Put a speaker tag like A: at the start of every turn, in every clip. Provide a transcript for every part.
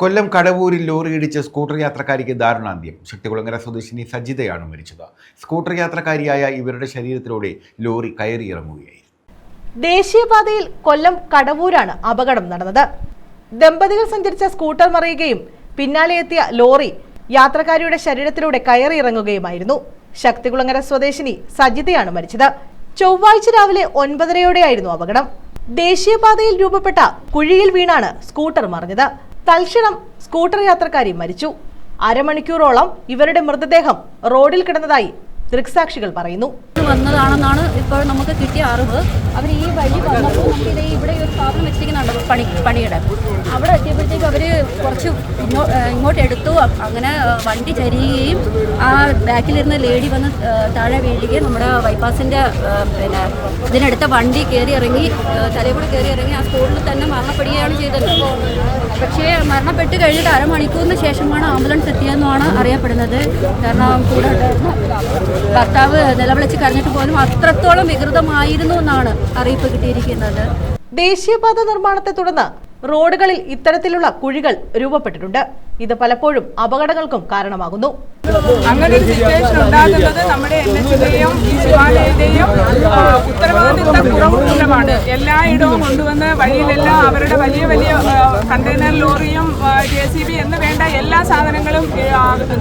A: കൊല്ലം കടവൂരിൽ lorry ഇടിച്ച് scooter യാത്രക്കാരിക്ക് ദാരുണാന്ത്യം. ശക്തികുളങ്ങര സ്വദേശിനി സജിതയാണ് മരിച്ചത്. സ്കൂട്ടർ യാത്രക്കാരിയായ ഇവരുടെ ശരീരത്തിലൂടെ ലോറി കയറിയിറങ്ങുകയായിരുന്നു.
B: ദേശീയപാതയിൽ കൊല്ലം കടവൂരാണ് അപകടം നടന്നത്. ദമ്പതികൾ സഞ്ചരിച്ച സ്കൂട്ടർ മറിയുകയും പിന്നാലെ എത്തിയ ലോറി യാത്രക്കാരിയുടെ ശരീരത്തിലൂടെ കയറിയിറങ്ങുകയുമായിരുന്നു. ശക്തികുളങ്ങര സ്വദേശിനി സജിതയാണ് മരിച്ചത്. ചൊവ്വാഴ്ച രാവിലെ ഒൻപതരയോടെയായിരുന്നു അപകടം. ദേശീയപാതയിൽ രൂപപ്പെട്ട കുഴിയിൽ വീണാണ് സ്കൂട്ടർ മറിഞ്ഞത്. തൽക്ഷണം സ്കൂട്ടർ യാത്രക്കാരി മരിച്ചു. അരമണിക്കൂറോളം ഇവരുടെ മൃതദേഹം റോഡിൽ കിടന്നതായി ദൃക്സാക്ഷികൾ പറയുന്നു.
C: വന്നതാണെന്നാണ് ഇപ്പോൾ നമുക്ക് കിട്ടിയ അറിവ്. അവർ ഈ വഴി വന്നപ്പോൾ നമുക്ക് ഇവിടെ ഒരു സ്ഥാപനം വെച്ചിരിക്കുന്നുണ്ട് പണി പണിയുടെ. അവിടെ എത്തിയപ്പോഴത്തേക്ക് അവർ കുറച്ച് ഇങ്ങോട്ട് എടുത്തു. അങ്ങനെ വണ്ടി ചരിയുകയും ആ ബാക്കിലിരുന്ന ലേഡി വന്ന് താഴെ വീഴുകയും നമ്മുടെ ബൈപ്പാസിന്റെ പിന്നെ ഇതിനടുത്ത വണ്ടി കയറി ഇറങ്ങി തലയോട് കയറി ഇറങ്ങി ആ സ്കൂളിൽ തന്നെ മരണപ്പെടുകയാണ് ചെയ്തത്. പക്ഷേ മരണപ്പെട്ട് കഴിഞ്ഞിട്ട് അരമണിക്കൂറിന് ശേഷമാണ് ആംബുലൻസ് എത്തിയെന്നാണ് അറിയപ്പെടുന്നത്. കാരണം കൂടെ ഉണ്ടായിരുന്ന ഭർത്താവ് നിലവിളിച്ച് കരഞ്ഞിട്ട് പോലും അത്രത്തോളം വികൃതമായിരുന്നു എന്നാണ് അറിയിപ്പ് കിട്ടിയിരിക്കുന്നത്.
B: ദേശീയപാത നിർമ്മാണത്തെ തുടർന്ന് റോഡുകളിൽ ഇത്തരത്തിലുള്ള കുഴികൾ രൂപപ്പെട്ടിട്ടുണ്ട്. ഇത് പലപ്പോഴും അപകടങ്ങൾക്കും കാരണമാകുന്നു.
D: അങ്ങനെ ഒരു സിറ്റുവേഷൻ ഉണ്ടാകുന്നത് നമ്മുടെ എൻ ശിവാലയയുടെയും ആ, ഉത്തരവാദിത്ത കുറവ് മൂലമാണ് എല്ലായിടവും കൊണ്ടുവന്ന് വഴിയിലെല്ലാം അവരുടെ വലിയ വലിയ കണ്ടെയ്നർ ലോറിയും ജെ സി ബി എന്ന് വേണ്ട എല്ലാ സാധനങ്ങളും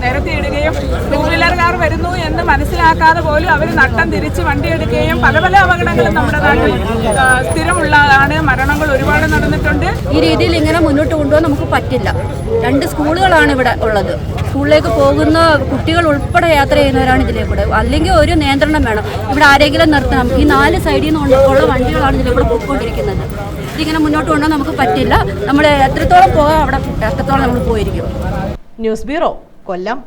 D: നിരത്തിയിടുകയും ടൂ വീലർകാർ വരുന്നു എന്ന് മനസ്സിലാക്കാതെ പോലും അവർ നട്ടം തിരിച്ച് വണ്ടിയെടുക്കുകയും പല പല അപകടങ്ങളും നമ്മുടെ നാട്ടിൽ ആ, സ്ഥിരമുള്ളതാണ് മരണങ്ങൾ ഒരുപാട് നടന്നിട്ടുണ്ട്.
C: ഈ രീതിയിൽ ഇങ്ങനെ മുന്നോട്ട് കൊണ്ടുപോകാൻ നമുക്ക് പറ്റില്ല. രണ്ട് സ്കൂളുകളാണ് ഇവിടെ ഉള്ളത്. സ്കൂളിലേക്ക് പോകുന്ന കുട്ടികൾ ഉൾപ്പെടെ യാത്ര ചെയ്യുന്നവരാണ് ഇതിലേക്കൂടെ അല്ലെങ്കിൽ ഒരു നിയന്ത്രണം വേണം. ഇവിടെ ആരെങ്കിലും നിർത്തണം. ഈ നാല് സൈഡിൽ നിന്ന് ഉള്ള വണ്ടികളാണ് ഇതിലേക്കൂടെ പോയിക്കൊണ്ടിരിക്കുന്നത്. ഇതിങ്ങനെ മുന്നോട്ട് കൊണ്ടുപോകാൻ നമുക്ക് പറ്റില്ല. നമ്മൾ എത്രത്തോളം പോകാം അവിടെ? എത്രത്തോളം നമ്മൾ പോയിരിക്കും?
B: News bureau Kollam.